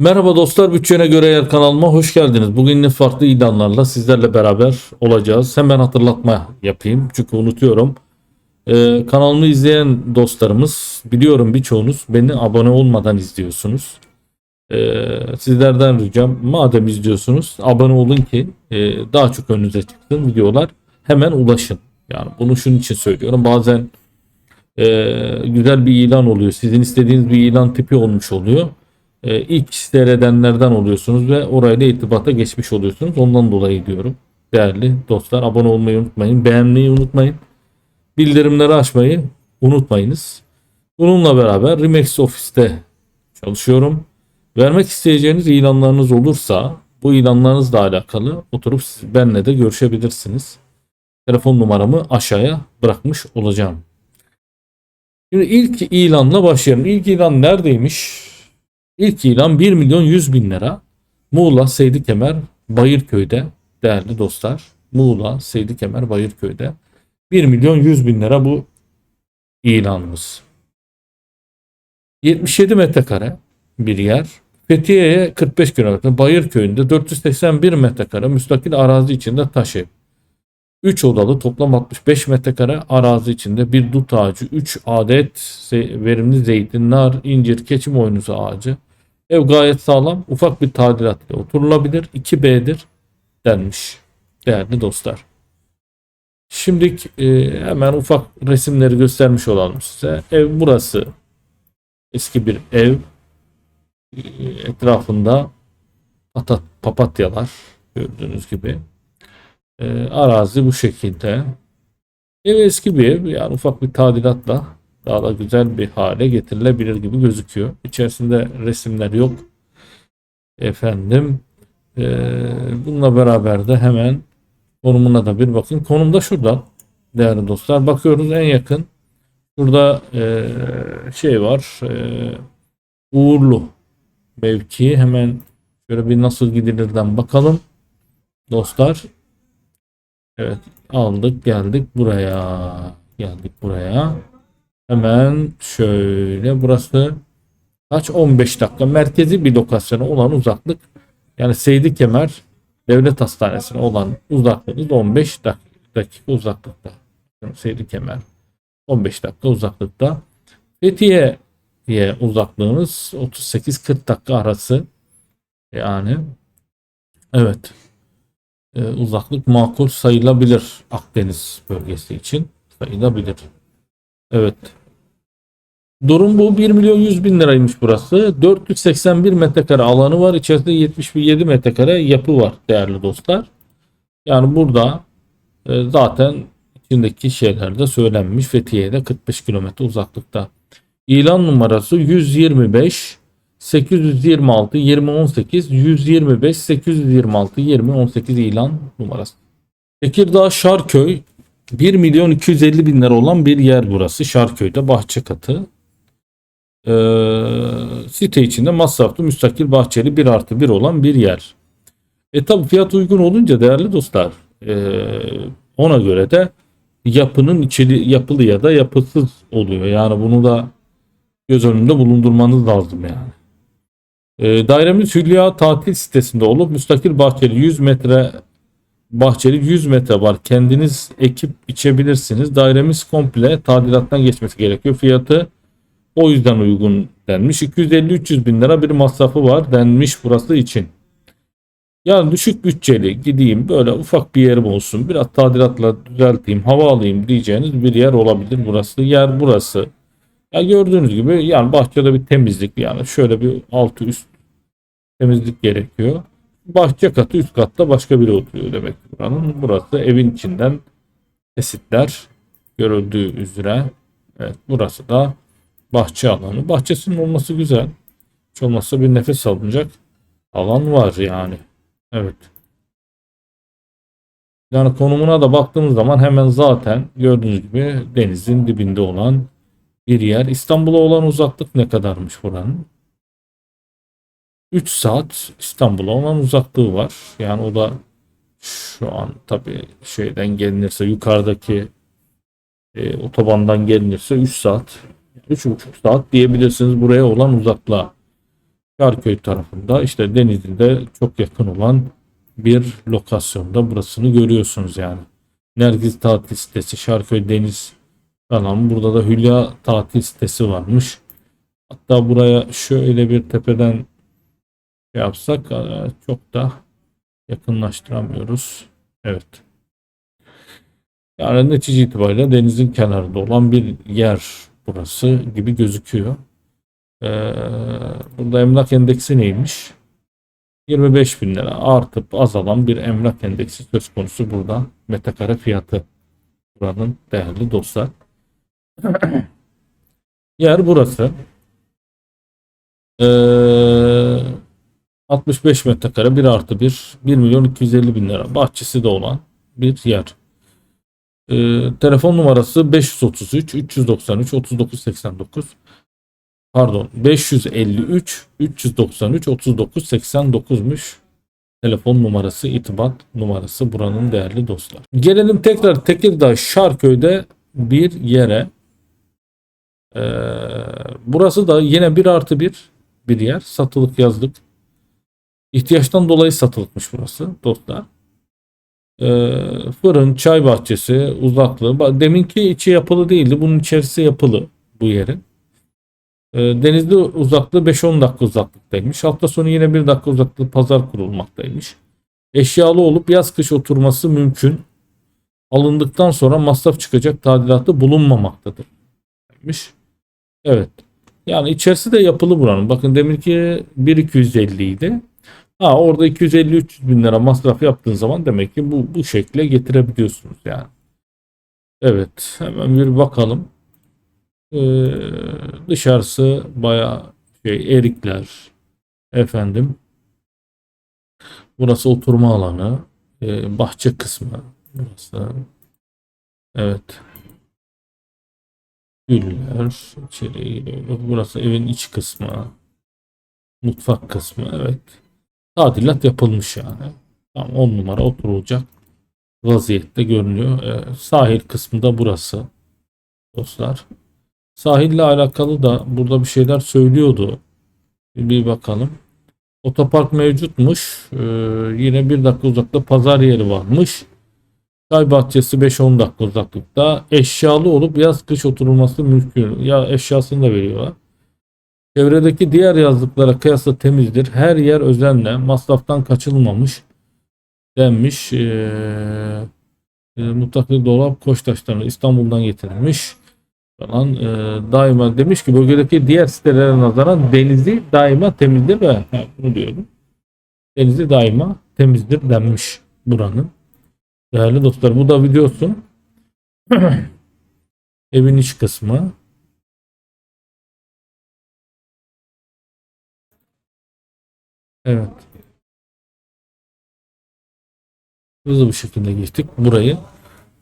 Merhaba dostlar, Bütçene Göre Yer kanalıma hoş geldiniz. Bugün farklı ilanlarla sizlerle beraber olacağız. Hemen hatırlatma yapayım çünkü unutuyorum. Ee, kanalımı izleyen dostlarımız, biliyorum birçoğunuz beni abone olmadan izliyorsunuz. Ee, sizlerden ricam madem izliyorsunuz abone olun ki e, daha çok önünüze çıksın videolar. Hemen ulaşın. Yani bunu şunun için söylüyorum. Bazen e, güzel bir ilan oluyor. Sizin istediğiniz bir ilan tipi olmuş oluyor e, ilk seyredenlerden oluyorsunuz ve orayla irtibata geçmiş oluyorsunuz. Ondan dolayı diyorum. Değerli dostlar abone olmayı unutmayın. Beğenmeyi unutmayın. Bildirimleri açmayı unutmayınız. Bununla beraber Remax Office'te çalışıyorum. Vermek isteyeceğiniz ilanlarınız olursa bu ilanlarınızla alakalı oturup siz benimle de görüşebilirsiniz. Telefon numaramı aşağıya bırakmış olacağım. Şimdi ilk ilanla başlayalım. İlk ilan neredeymiş? İlk ilan 1 milyon 100 bin lira. Muğla Seydi Kemer Bayırköy'de değerli dostlar. Muğla Seydi Kemer Bayırköy'de 1 milyon 100 bin lira bu ilanımız. 77 metrekare bir yer. Fethiye'ye 45 kilometre. Bayırköy'ünde 481 metrekare müstakil arazi içinde taş ev. 3 odalı toplam 65 metrekare arazi içinde bir dut ağacı, 3 adet verimli zeytin, nar, incir, keçi boynuzu ağacı. Ev gayet sağlam. Ufak bir tadilat ile oturulabilir. 2B'dir denmiş değerli dostlar. Şimdi e, hemen ufak resimleri göstermiş olalım size. Ev burası. Eski bir ev. E, etrafında patat, papatyalar gördüğünüz gibi. E, arazi bu şekilde. Ev eski bir ev. Yani ufak bir tadilatla daha da güzel bir hale getirilebilir gibi gözüküyor. İçerisinde resimler yok. Efendim eee, bununla beraber de hemen konumuna da bir bakın. Konum da şurada değerli dostlar. Bakıyoruz en yakın. Burada eee, şey var. eee, Uğurlu mevki. Hemen şöyle bir nasıl gidilirden bakalım. Dostlar. Evet aldık geldik buraya. Geldik buraya. Hemen şöyle burası kaç 15 dakika merkezi bir lokasyona olan uzaklık yani Seydi Kemer Devlet Hastanesi'ne olan uzaklığınız 15 dak- dakika uzaklıkta. Seydi Kemer 15 dakika uzaklıkta. Fethiye'ye uzaklığınız 38-40 dakika arası. Yani evet e, uzaklık makul sayılabilir Akdeniz bölgesi için sayılabilir. Evet. Durum bu. 1 milyon 100 bin liraymış burası. 481 metrekare alanı var. İçerisinde 77 metrekare yapı var değerli dostlar. Yani burada e, zaten içindeki şeyler de söylenmiş. Fethiye'de 45 kilometre uzaklıkta. İlan numarası 125 826 2018 125 826 2018 ilan numarası. Tekirdağ Şarköy 1 milyon 250 bin lira olan bir yer burası. Şarköy'de bahçe katı. Ee, site içinde masraflı müstakil bahçeli 1 artı 1 olan bir yer. E tabi fiyat uygun olunca değerli dostlar ee, ona göre de yapının içeri yapılı ya da yapısız oluyor. Yani bunu da göz önünde bulundurmanız lazım yani. E, dairemiz Hülya tatil sitesinde olup müstakil bahçeli 100 metre bahçeli 100 metre var. Kendiniz ekip içebilirsiniz. Dairemiz komple tadilattan geçmesi gerekiyor. Fiyatı o yüzden uygun denmiş. 250-300 bin lira bir masrafı var denmiş burası için. Yani düşük bütçeli gideyim böyle ufak bir yerim olsun. Biraz tadilatla düzelteyim, hava alayım diyeceğiniz bir yer olabilir burası. Yer burası. Ya gördüğünüz gibi yani bahçede bir temizlik yani şöyle bir altı üst temizlik gerekiyor bahçe katı üst katta başka biri oturuyor demek buranın. Burası evin içinden kesitler görüldüğü üzere. Evet burası da bahçe alanı. Bahçesinin olması güzel. Hiç olmazsa bir nefes alınacak alan var yani. Evet. Yani konumuna da baktığımız zaman hemen zaten gördüğünüz gibi denizin dibinde olan bir yer. İstanbul'a olan uzaklık ne kadarmış buranın? 3 saat İstanbul'a olan uzaklığı var. Yani o da şu an tabii şeyden gelinirse yukarıdaki e, otobandan gelinirse 3 saat 3,5 saat diyebilirsiniz buraya olan uzaklığa. Şarköy tarafında işte Denizli'de çok yakın olan bir lokasyonda burasını görüyorsunuz yani. Nergiz tatil sitesi, Şarköy Deniz falan. Burada da Hülya tatil sitesi varmış. Hatta buraya şöyle bir tepeden şey yapsak e, çok da yakınlaştıramıyoruz. Evet. Yani netice itibariyle denizin kenarında olan bir yer burası gibi gözüküyor. Ee, burada emlak endeksi neymiş? 25 bin lira artıp azalan bir emlak endeksi söz konusu burada. Metrekare fiyatı buranın değerli dostlar. Yer burası. Ee, 65 metrekare 1 artı 1 1 milyon 250 bin lira bahçesi de olan bir yer. Ee, telefon numarası 533 393 3989 pardon 553 393 3989'muş telefon numarası itibat numarası buranın değerli dostlar. Gelelim tekrar Tekirdağ Şarköy'de bir yere. Ee, burası da yine 1 artı 1 bir yer. Satılık yazdık. İhtiyaçtan dolayı satılıkmış burası dostlar. Ee, fırın, çay bahçesi, uzaklığı. Deminki içi yapılı değildi. Bunun içerisi yapılı bu yerin. Ee, denizli uzaklığı 5-10 dakika uzaklıktaymış. Hafta sonu yine 1 dakika uzaklığı pazar kurulmaktaymış. Eşyalı olup yaz kış oturması mümkün. Alındıktan sonra masraf çıkacak tadilatı bulunmamaktadır. Demiş. Evet. Yani içerisi de yapılı buranın. Bakın deminki 1.250 idi. Ha orada 250-300 bin lira masraf yaptığın zaman demek ki bu, bu şekle getirebiliyorsunuz yani. Evet hemen bir bakalım. Ee, dışarısı baya şey erikler efendim. Burası oturma alanı. Ee, bahçe kısmı. Burası. Evet. Güller. içeriye giriyor. Burası evin iç kısmı. Mutfak kısmı. Evet. Tadilat yapılmış yani. Tam 10 numara oturulacak vaziyette görünüyor. Ee, sahil kısmı da burası. Dostlar. Sahille alakalı da burada bir şeyler söylüyordu. Bir bakalım. Otopark mevcutmuş. Ee, yine bir dakika uzakta pazar yeri varmış. Çay bahçesi 5-10 dakika uzaklıkta. Eşyalı olup yaz kış oturulması mümkün. Ya eşyasını da veriyorlar. Çevredeki diğer yazlıklara kıyasla temizdir. Her yer özenle masraftan kaçılmamış denmiş. Ee, e, mutlaka dolap Koçtaş'tan İstanbul'dan getirilmiş falan. Ee, daima demiş ki bölgedeki diğer sitelere nazaran denizi daima temizdir ve bunu diyorum. Denizi daima temizdir denmiş buranın. Değerli dostlar bu da videosu. Evin iç kısmı. Evet. Hızlı bir şekilde geçtik burayı.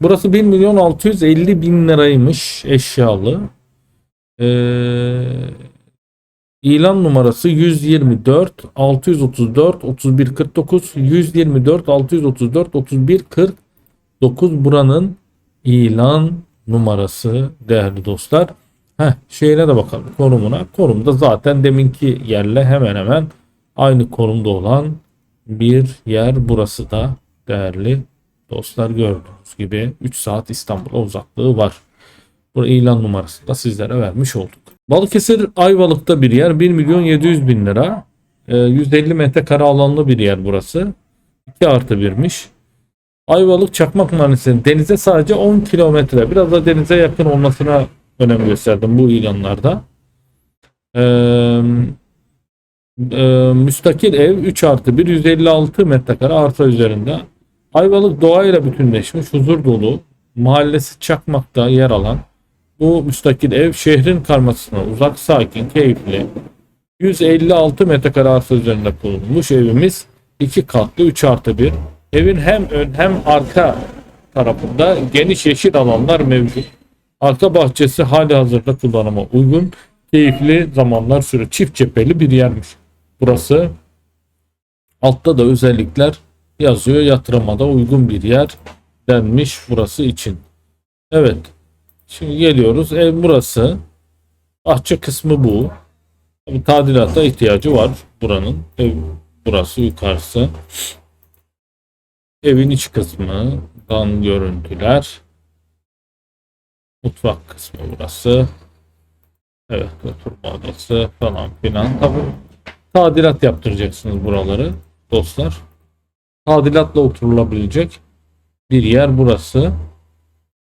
Burası 1 milyon 650 bin liraymış eşyalı. Ee, ilan numarası 124 634 31 49 124 634 31 49 buranın ilan numarası değerli dostlar. Heh, şeyine de bakalım konumuna. Konumda zaten deminki yerle hemen hemen aynı konumda olan bir yer burası da değerli dostlar gördüğünüz gibi 3 saat İstanbul'a uzaklığı var. Bu ilan numarası da sizlere vermiş olduk. Balıkesir Ayvalık'ta bir yer 1 milyon 700 bin lira. Ee, 150 metrekare alanlı bir yer burası. 2 artı 1'miş. Ayvalık Çakmak Mahallesi'nin denize sadece 10 kilometre. Biraz da denize yakın olmasına önem gösterdim bu ilanlarda. Eee e, müstakil ev 3 artı 1 156 metrekare arsa üzerinde. Ayvalık doğayla bütünleşmiş, huzur dolu, mahallesi Çakmak'ta yer alan bu müstakil ev şehrin karmasına uzak, sakin, keyifli. 156 metrekare arsa üzerinde kurulmuş evimiz 2 katlı 3 artı 1. Evin hem ön hem arka tarafında geniş yeşil alanlar mevcut. Arka bahçesi hali hazırda kullanıma uygun, keyifli zamanlar süre çift cepheli bir yermiş. Burası altta da özellikler yazıyor. Yatırıma uygun bir yer denmiş burası için. Evet. Şimdi geliyoruz. Ev burası. Bahçe kısmı bu. Tabii tadilata ihtiyacı var buranın. Ev burası yukarısı. Evin iç kısmından görüntüler. Mutfak kısmı burası. Evet oturma odası falan filan. Tabii tadilat yaptıracaksınız buraları dostlar. Tadilatla oturulabilecek bir yer burası.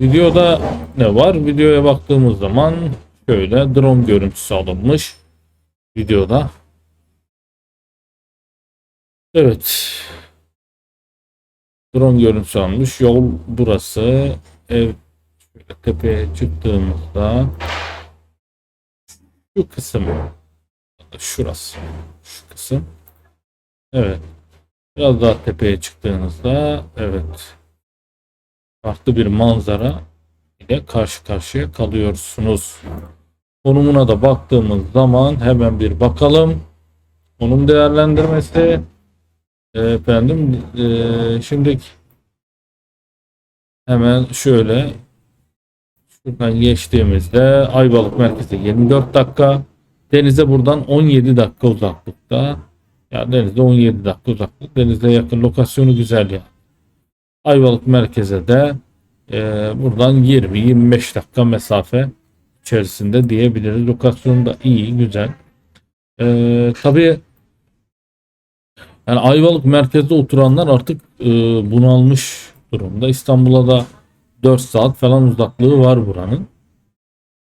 Videoda ne var? Videoya baktığımız zaman şöyle drone görüntüsü alınmış. Videoda. Evet. Drone görüntüsü almış. Yol burası. Ev şöyle tepeye çıktığımızda şu kısım şurası şu kısım evet. Biraz daha tepeye çıktığınızda evet. Farklı bir manzara ile karşı karşıya kalıyorsunuz. Konumuna da baktığımız zaman hemen bir bakalım. Konum değerlendirmesi. E, efendim e, şimdi hemen şöyle şuradan geçtiğimizde Ayvalık merkeze 24 dakika denize buradan 17 dakika uzaklıkta ya denizde 17 dakika uzaklık denize yakın lokasyonu güzel ya Ayvalık merkeze de e, buradan 20-25 dakika mesafe içerisinde diyebiliriz. Lokasyonu da iyi, güzel. E, tabii yani Ayvalık merkezde oturanlar artık e, bunalmış durumda. İstanbul'a da 4 saat falan uzaklığı var buranın.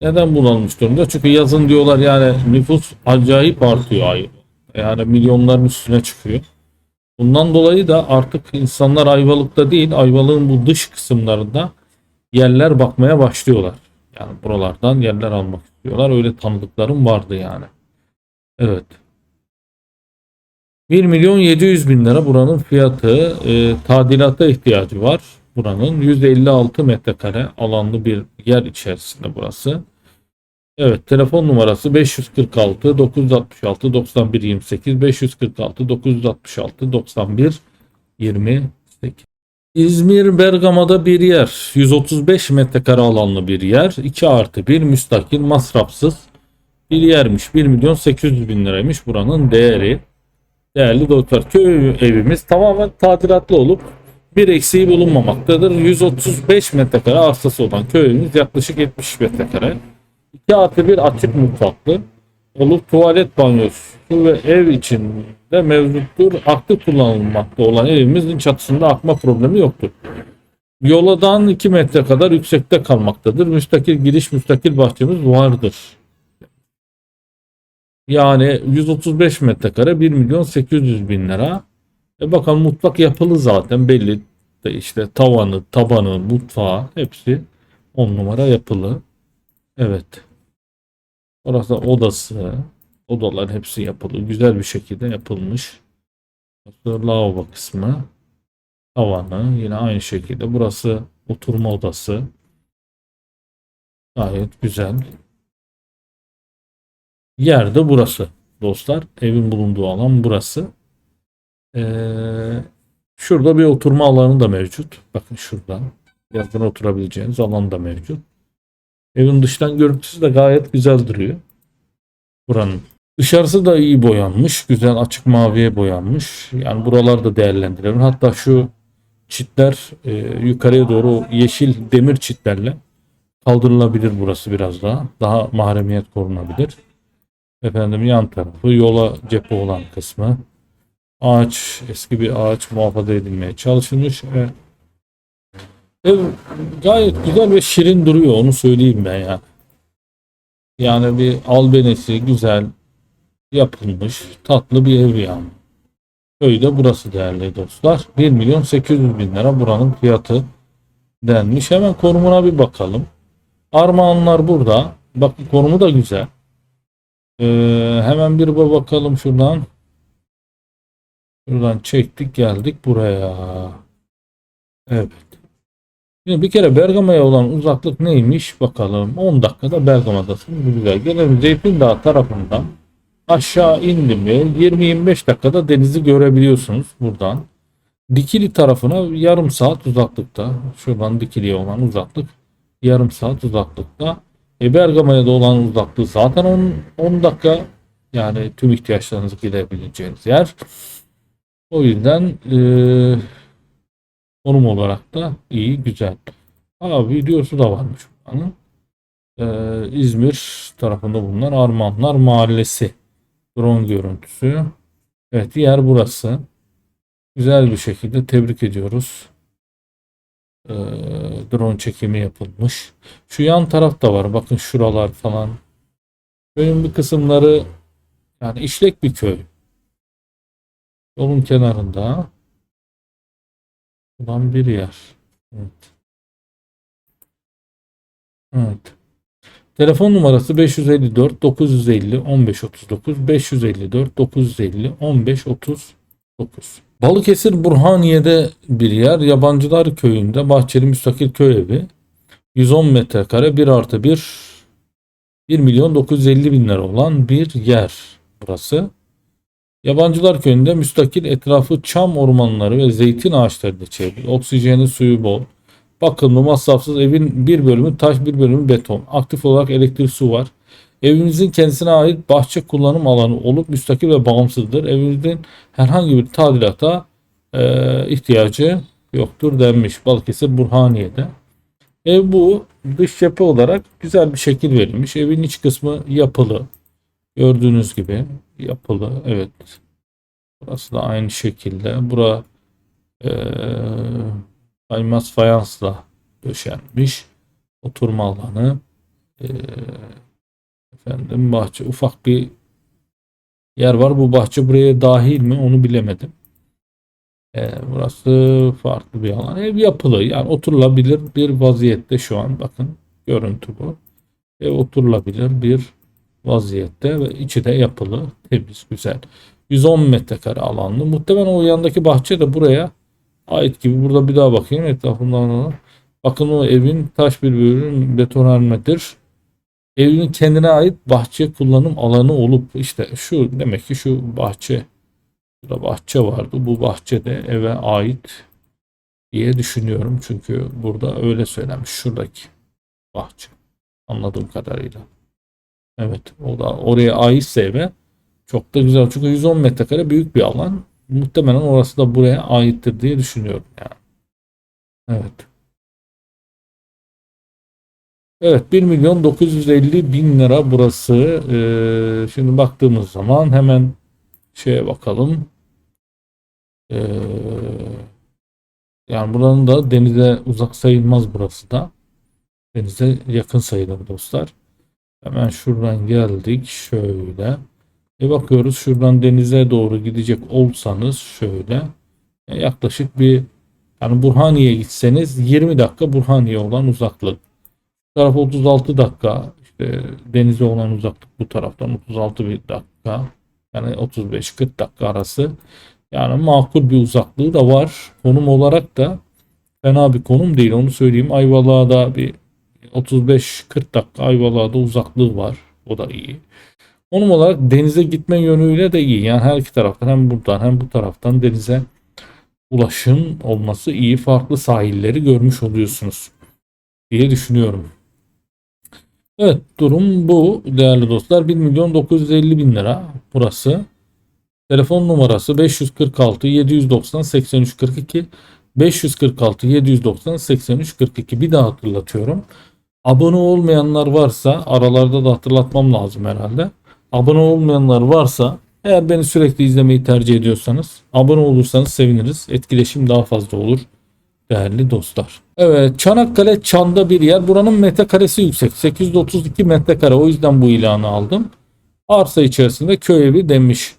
Neden bunalmış durumda? Çünkü yazın diyorlar yani nüfus acayip artıyor Ayvalık. Yani milyonların üstüne çıkıyor. Bundan dolayı da artık insanlar Ayvalık'ta değil, Ayvalık'ın bu dış kısımlarında yerler bakmaya başlıyorlar. Yani buralardan yerler almak istiyorlar. Öyle tanıdıklarım vardı yani. Evet. 1 milyon 700 bin lira buranın fiyatı. E, tadilata ihtiyacı var. Buranın 156 metrekare alanlı bir yer içerisinde burası. Evet telefon numarası 546 966 91 28 546 966 91 28. İzmir Bergama'da bir yer. 135 metrekare alanlı bir yer. 2 artı 1 müstakil masrafsız bir yermiş. 1 milyon 800 bin liraymış buranın değeri. Değerli dostlar köy evimiz tamamen tadilatlı olup bir eksiği bulunmamaktadır. 135 metrekare arsası olan köyümüz yaklaşık 70 metrekare. 2 artı 1 açık mutfaklı olup tuvalet banyosu ve ev içinde mevcuttur. Aktif kullanılmakta olan evimizin çatısında akma problemi yoktur. Yoladan 2 metre kadar yüksekte kalmaktadır. Müstakil giriş müstakil bahçemiz vardır. Yani 135 metrekare 1 milyon 800 bin lira. E bakalım mutfak yapılı zaten belli. İşte tavanı, tabanı, mutfağı hepsi 10 numara yapılı. Evet. Orası odası. Odalar hepsi yapılı. Güzel bir şekilde yapılmış. Burası lavabo kısmı. Tavanı yine aynı şekilde. Burası oturma odası. Gayet güzel. Yer de burası dostlar. Evin bulunduğu alan burası. Ee, şurada bir oturma alanı da mevcut. Bakın şurada. Yazdan oturabileceğiniz alan da mevcut. Evin dıştan görüntüsü de gayet güzel duruyor. Buranın. Dışarısı da iyi boyanmış. Güzel açık maviye boyanmış. Yani buralar da değerlendirilir. Hatta şu çitler e, yukarıya doğru yeşil demir çitlerle kaldırılabilir burası biraz daha. Daha mahremiyet korunabilir. Efendim yan tarafı yola cephe olan kısmı. Ağaç, eski bir ağaç muhafaza edilmeye çalışılmış. Ve gayet güzel ve şirin duruyor onu söyleyeyim ben ya. Yani bir albenesi güzel yapılmış tatlı bir ev yani. Köyde burası değerli dostlar. 1 milyon 800 bin lira buranın fiyatı denmiş. Hemen konumuna bir bakalım. Armağanlar burada. Bakın konumu da güzel. Ee, hemen bir bakalım şuradan. Şuradan çektik geldik buraya. Evet. Şimdi bir kere Bergama'ya olan uzaklık neymiş bakalım. 10 dakikada Bergama'dasın. Güzel. Gelelim Zeytindağ tarafından aşağı indi mi 20-25 dakikada denizi görebiliyorsunuz buradan. Dikili tarafına yarım saat uzaklıkta. Şuradan Dikili'ye olan uzaklık yarım saat uzaklıkta. E Bergama'ya da olan uzaklığı zaten 10, 10 dakika. Yani tüm ihtiyaçlarınızı giderebileceğiniz yer. O yüzden e, konum olarak da iyi, güzel. Aa, videosu da varmış buranın. E, İzmir tarafında bulunan Armanlar Mahallesi. Drone görüntüsü. Evet, yer burası. Güzel bir şekilde tebrik ediyoruz. E, drone çekimi yapılmış. Şu yan taraf da var. Bakın şuralar falan. Köyün bir kısımları yani işlek bir köy. Yolun kenarında olan bir yer. Evet. Evet. Telefon numarası 554 950 1539 554 950 1539. Balıkesir Burhaniye'de bir yer. Yabancılar Köyü'nde bahçeli müstakil köy evi. 110 metrekare 1 artı 1 1 milyon 950 bin lira olan bir yer burası. Yabancılar köyünde müstakil etrafı çam ormanları ve zeytin ağaçlarıyla çevrili. Oksijeni suyu bol. Bakımlı masrafsız evin bir bölümü taş bir bölümü beton. Aktif olarak elektrik su var. Evinizin kendisine ait bahçe kullanım alanı olup müstakil ve bağımsızdır. Evinizin herhangi bir tadilata e, ihtiyacı yoktur denmiş Balıkesir Burhaniye'de. Ev bu dış cephe olarak güzel bir şekil verilmiş. Evin iç kısmı yapılı. Gördüğünüz gibi yapılı. Evet. Burası da aynı şekilde. Bura aymaz fayansla döşenmiş. Oturma alanı. Eee, efendim bahçe. Ufak bir yer var. Bu bahçe buraya dahil mi onu bilemedim. Eee, burası farklı bir alan. Ev yapılı. Yani oturulabilir bir vaziyette şu an. Bakın görüntü bu. Ev oturulabilir bir vaziyette ve içi de yapılı, temiz, güzel. 110 metrekare alanlı. Muhtemelen o yandaki bahçe de buraya ait gibi. Burada bir daha bakayım etrafından. Bakın o evin taş bir bölüm betonarmedir. Evin kendine ait bahçe kullanım alanı olup işte şu demek ki şu bahçe burada bahçe vardı. Bu bahçe de eve ait diye düşünüyorum. Çünkü burada öyle söylenmiş. Şuradaki bahçe. Anladığım kadarıyla. Evet o da oraya aitse eve çok da güzel. Çünkü 110 metrekare büyük bir alan. Muhtemelen orası da buraya aittir diye düşünüyorum yani. Evet. Evet 1 milyon 950 bin lira burası. Ee, şimdi baktığımız zaman hemen şeye bakalım. Ee, yani buranın da denize uzak sayılmaz burası da. Denize yakın sayılır dostlar. Hemen şuradan geldik şöyle. E bakıyoruz şuradan denize doğru gidecek olsanız şöyle e, yaklaşık bir yani Burhaniye'ye gitseniz 20 dakika Burhaniye olan uzaklık. Bu taraf 36 dakika işte denize olan uzaklık bu taraftan 36 bir dakika yani 35-40 dakika arası yani makul bir uzaklığı da var. Konum olarak da fena bir konum değil onu söyleyeyim. Ayvalık'a da bir 35-40 dakika Ayvalık'a da uzaklığı var. O da iyi. Konum olarak denize gitme yönüyle de iyi. Yani her iki taraftan hem buradan hem bu taraftan denize ulaşım olması iyi. Farklı sahilleri görmüş oluyorsunuz diye düşünüyorum. Evet durum bu değerli dostlar. 1 milyon 950 bin lira burası. Telefon numarası 546 790 83 42 546 790 83 42 bir daha hatırlatıyorum. Abone olmayanlar varsa aralarda da hatırlatmam lazım herhalde. Abone olmayanlar varsa eğer beni sürekli izlemeyi tercih ediyorsanız abone olursanız seviniriz. Etkileşim daha fazla olur değerli dostlar. Evet Çanakkale Çan'da bir yer. Buranın metrekaresi yüksek. 832 metrekare. O yüzden bu ilanı aldım. Arsa içerisinde köy evi demiş.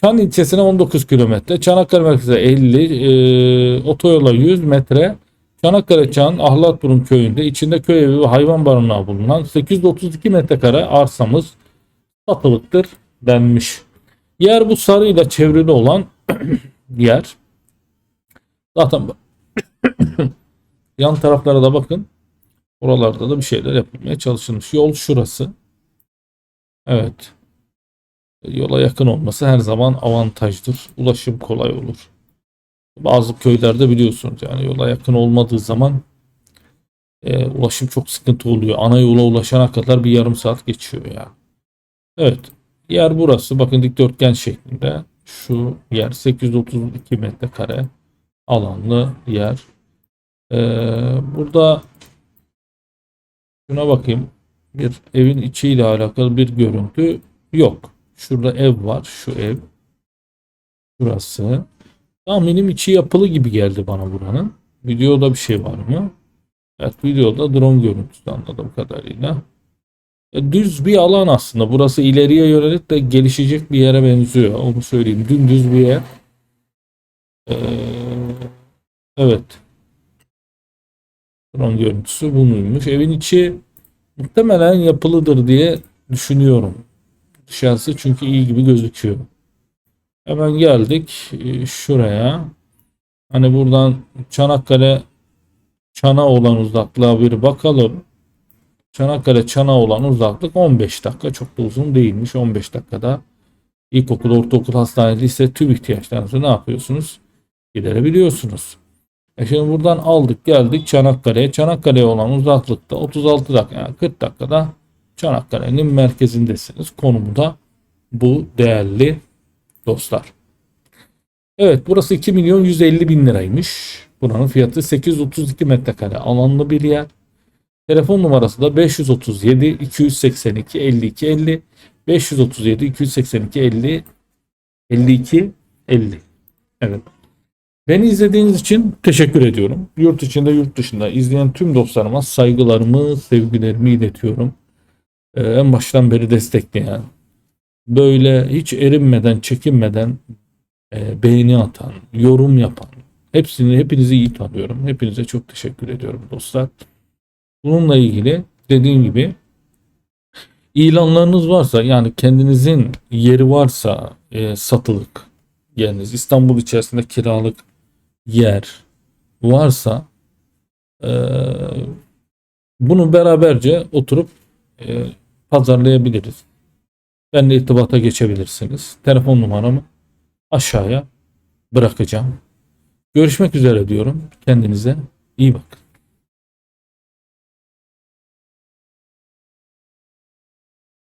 Çan ilçesine 19 kilometre. Çanakkale merkeze 50. E, otoyola 100 metre. Çanakkale Çan Ahlatburun köyünde içinde köy evi ve hayvan barınağı bulunan 832 metrekare arsamız satılıktır denmiş. Yer bu sarıyla çevrili olan yer. Zaten yan taraflara da bakın. Oralarda da bir şeyler yapılmaya çalışılmış. Yol şurası. Evet. Yola yakın olması her zaman avantajdır. Ulaşım kolay olur. Bazı köylerde biliyorsunuz yani yola yakın olmadığı zaman e, ulaşım çok sıkıntı oluyor. Ana yola ulaşana kadar bir yarım saat geçiyor ya. Evet. yer burası. Bakın dikdörtgen şeklinde. Şu yer 832 metrekare alanlı yer. Ee, burada şuna bakayım. Bir evin içiyle alakalı bir görüntü yok. Şurada ev var. Şu ev. Burası. Tahminim içi yapılı gibi geldi bana buranın. Videoda bir şey var mı? Evet videoda drone görüntüsü anladığım kadarıyla. E, düz bir alan aslında. Burası ileriye yönelik de gelişecek bir yere benziyor. Onu söyleyeyim. Dümdüz bir yer. Ee, evet. Drone görüntüsü bunuymuş. Evin içi muhtemelen yapılıdır diye düşünüyorum. Dışarısı çünkü iyi gibi gözüküyor. Hemen geldik e, şuraya. Hani buradan Çanakkale Çana olan uzaklığa bir bakalım. Çanakkale Çana olan uzaklık 15 dakika. Çok da uzun değilmiş. 15 dakikada ilkokul, ortaokul, hastane, lise tüm ihtiyaçlarınızı ne yapıyorsunuz? Giderebiliyorsunuz. E şimdi buradan aldık geldik Çanakkale'ye. Çanakkale'ye olan uzaklıkta 36 dakika yani 40 dakikada Çanakkale'nin merkezindesiniz. Konumu da bu değerli dostlar. Evet burası 2 milyon 150 bin liraymış. Buranın fiyatı 832 metrekare alanlı bir yer. Telefon numarası da 537 282 52 50 537 282 50 52 50. Evet. Beni izlediğiniz için teşekkür ediyorum. Yurt içinde yurt dışında izleyen tüm dostlarıma saygılarımı, sevgilerimi iletiyorum. Ee, en baştan beri destekleyen, böyle hiç erinmeden, çekinmeden e, beğeni atan, yorum yapan, hepsini, hepinizi iyi tanıyorum. Hepinize çok teşekkür ediyorum dostlar. Bununla ilgili dediğim gibi ilanlarınız varsa yani kendinizin yeri varsa e, satılık yeriniz İstanbul içerisinde kiralık yer varsa e, bunu beraberce oturup e, pazarlayabiliriz. Benimle irtibata geçebilirsiniz. Telefon numaramı aşağıya bırakacağım. Görüşmek üzere diyorum. Kendinize iyi bakın.